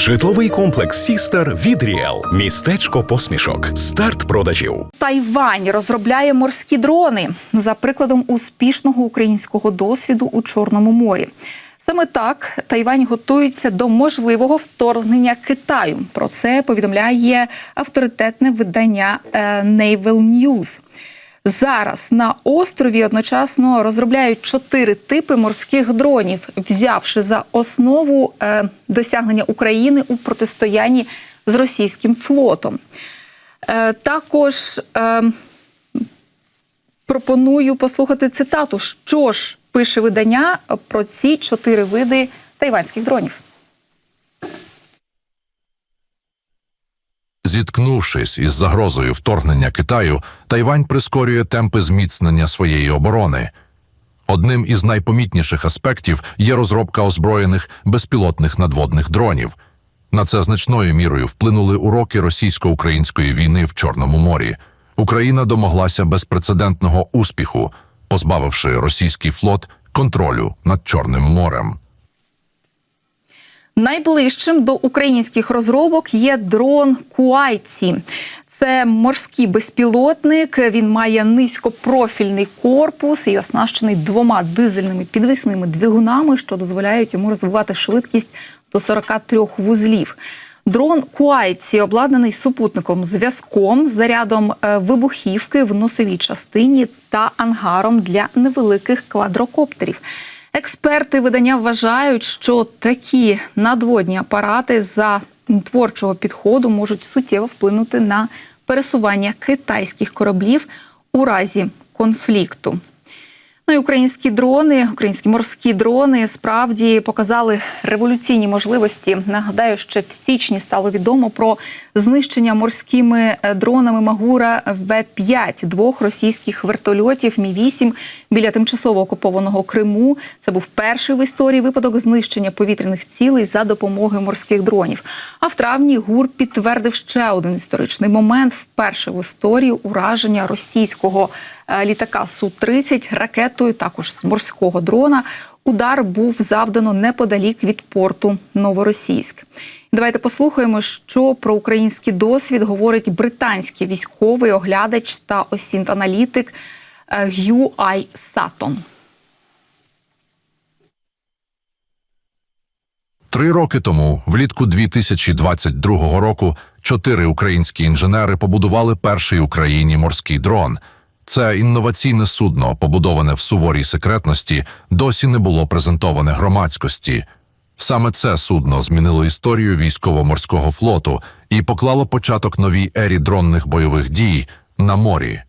Житловий комплекс Сістер від Ріел. Містечко посмішок. Старт продажів. Тайвань розробляє морські дрони за прикладом успішного українського досвіду у Чорному морі. Саме так Тайвань готується до можливого вторгнення Китаю. Про це повідомляє авторитетне видання е, Naval News. Зараз на острові одночасно розробляють чотири типи морських дронів, взявши за основу е, досягнення України у протистоянні з російським флотом. Е, також е, пропоную послухати цитату, що ж пише видання про ці чотири види тайванських дронів. Зіткнувшись із загрозою вторгнення Китаю, Тайвань прискорює темпи зміцнення своєї оборони. Одним із найпомітніших аспектів є розробка озброєних безпілотних надводних дронів. На це значною мірою вплинули уроки російсько-української війни в Чорному морі. Україна домоглася безпрецедентного успіху, позбавивши російський флот контролю над Чорним морем. Найближчим до українських розробок є дрон Куайці. Це морський безпілотник. Він має низькопрофільний корпус і оснащений двома дизельними підвісними двигунами, що дозволяють йому розвивати швидкість до 43 вузлів. Дрон Куайці обладнаний супутником зв'язком, зарядом е, вибухівки в носовій частині та ангаром для невеликих квадрокоптерів. Експерти видання вважають, що такі надводні апарати за творчого підходу можуть суттєво вплинути на пересування китайських кораблів у разі конфлікту. Ну і українські дрони, українські морські дрони справді показали революційні можливості. Нагадаю, що в січні стало відомо про знищення морськими е, дронами Магура В-5 двох російських вертольотів Мі 8 біля тимчасово окупованого Криму. Це був перший в історії випадок знищення повітряних цілей за допомогою морських дронів. А в травні ГУР підтвердив ще один історичний момент: вперше в історії ураження російського е, літака су 30 ракетою, також з морського дрона. Удар був завдано неподалік від порту Новоросійськ. Давайте послухаємо, що про український досвід говорить британський військовий оглядач та осінт-аналітик е, Г'ю Ай Сатон. Три роки тому, влітку 2022 року, чотири українські інженери побудували перший в Україні морський дрон. Це інноваційне судно, побудоване в суворій секретності, досі не було презентоване громадськості. Саме це судно змінило історію військово-морського флоту і поклало початок новій ері дронних бойових дій на морі.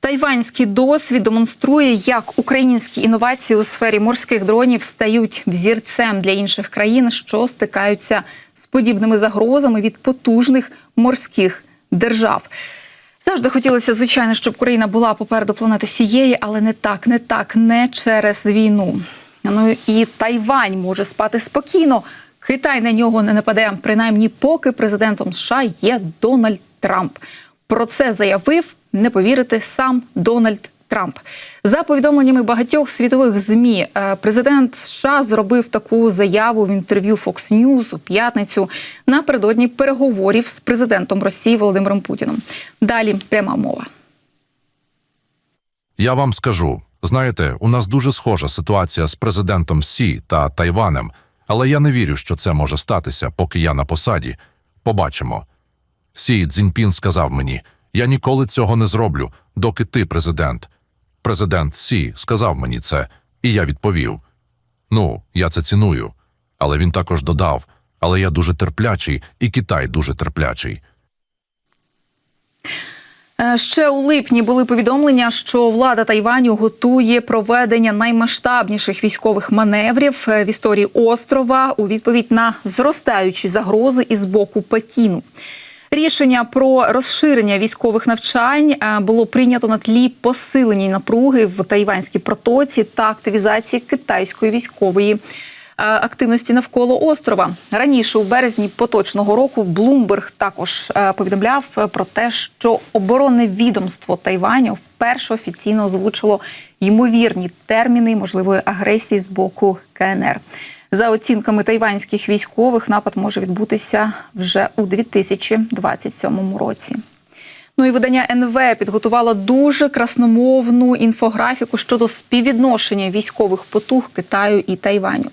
Тайванський досвід демонструє, як українські інновації у сфері морських дронів стають взірцем для інших країн, що стикаються з подібними загрозами від потужних морських держав. Завжди хотілося, звичайно, щоб Україна була попереду планети всієї, але не так, не так, не через війну. Ну і Тайвань може спати спокійно. Китай на нього не нападе, принаймні, поки президентом США є Дональд Трамп. Про це заявив, не повірити сам Дональд Трамп. За повідомленнями багатьох світових змі, е, президент США зробив таку заяву в інтерв'ю Fox News у п'ятницю напередодні переговорів з президентом Росії Володимиром Путіном. Далі пряма мова. Я вам скажу, знаєте, у нас дуже схожа ситуація з президентом Сі та Тайванем, але я не вірю, що це може статися, поки я на посаді. Побачимо. Сі Цзіньпін сказав мені: я ніколи цього не зроблю, доки ти президент. Президент Сі сказав мені це, і я відповів: Ну, я це ціную. Але він також додав: але я дуже терплячий, і Китай дуже терплячий. Е, Ще у липні були повідомлення, що влада Тайваню готує проведення наймасштабніших військових маневрів е, в історії острова у відповідь на зростаючі загрози із боку Пекіну. Рішення про розширення військових навчань е, було прийнято на тлі посилення напруги в Тайванській протоці та активізації китайської військової е, активності навколо острова. Раніше, у березні поточного року, Блумберг також е, повідомляв про те, що оборонне відомство Тайваню вперше офіційно озвучило ймовірні терміни можливої агресії з боку КНР. За оцінками тайванських військових, напад може відбутися вже у 2027 році. Ну і видання НВ підготувало дуже красномовну інфографіку щодо співвідношення військових потуг Китаю і Тайваню.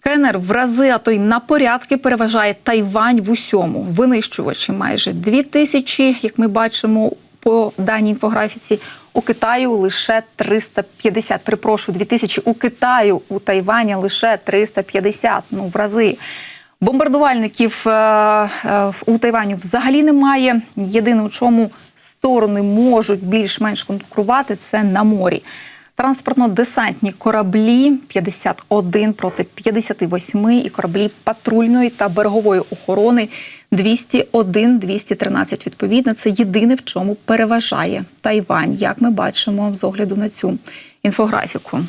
КНР в рази, а то й на порядки переважає Тайвань в усьому. Винищувачі майже дві тисячі, як ми бачимо по даній інфографіці. У Китаю лише 350. Перепрошую, дві тисячі у Китаю, у Тайвані лише 350. Ну в рази. Бомбардувальників е, е, у Тайваню взагалі немає. Єдине, у чому сторони можуть більш-менш конкурувати, це на морі. Транспортно-десантні кораблі 51 проти 58 і кораблі патрульної та берегової охорони 201-213 відповідно. Це єдине, в чому переважає Тайвань, як ми бачимо з огляду на цю інфографіку.